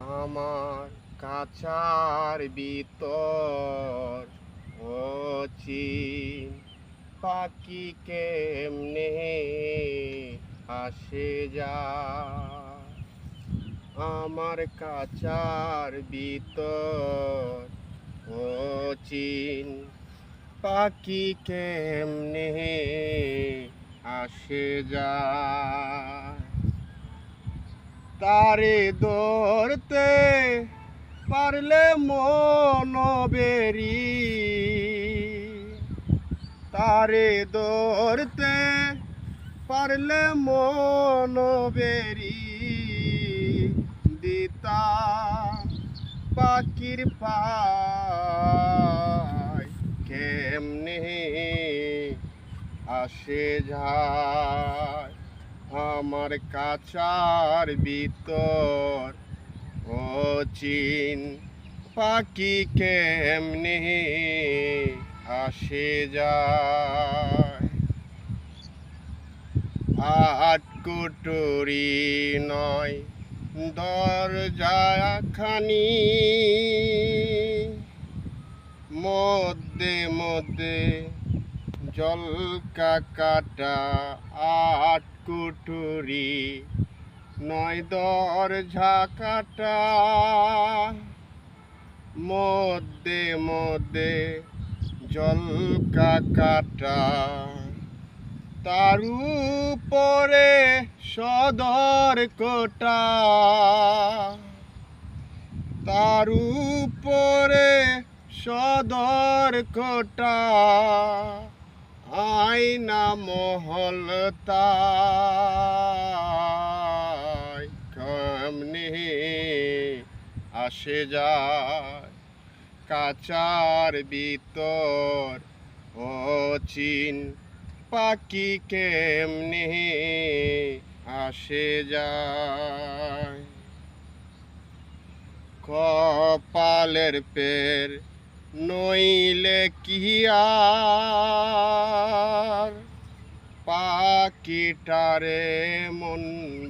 আমার কাছার ভিতর অচিন পাখি কেমনে আসে যা? আমার কাছার ভিতর অচিন পাখি কেমনে আসে যায় তারে ধরতে পারলে মন বেরি। তারে ধরতে পারলে মন বেরি। দিতা পাখির পায় কেমনে আসে যায়? আমার কাচার ভিতর অচিন পাখি কেমনে আসে যায়? আট কুটুরি নয় দরজা খানি। মধ্যে মধ্যে জলকা কাটা আট কুটুরি নয় দরজা কাটা মধ্যে মধ্যে জলকা কাটা তার উপরে সদর কোটা। তার উপরে সদর কোটা। আয়না মহল তাই কেমনে আসে যায়? কাচার ভিতর অচিন পাখি কেমনে আসে যায়? কপালের পের নইলে কি আর? পাখিটারে মন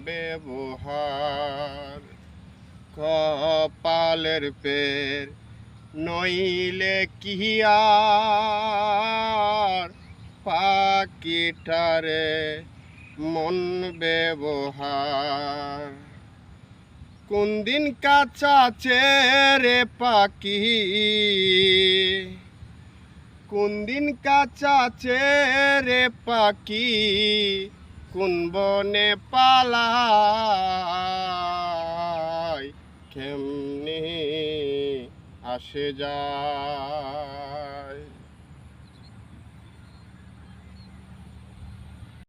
ব্যবহার। কপালের পের নইলে কি আর? পাখিটারে মন ব্যবহার। কোন দিন কাঁচা রে পাখি? কোন দিন কাঁচা রে পাখি কোন বনে পালায়? কেমনি আসে যায়?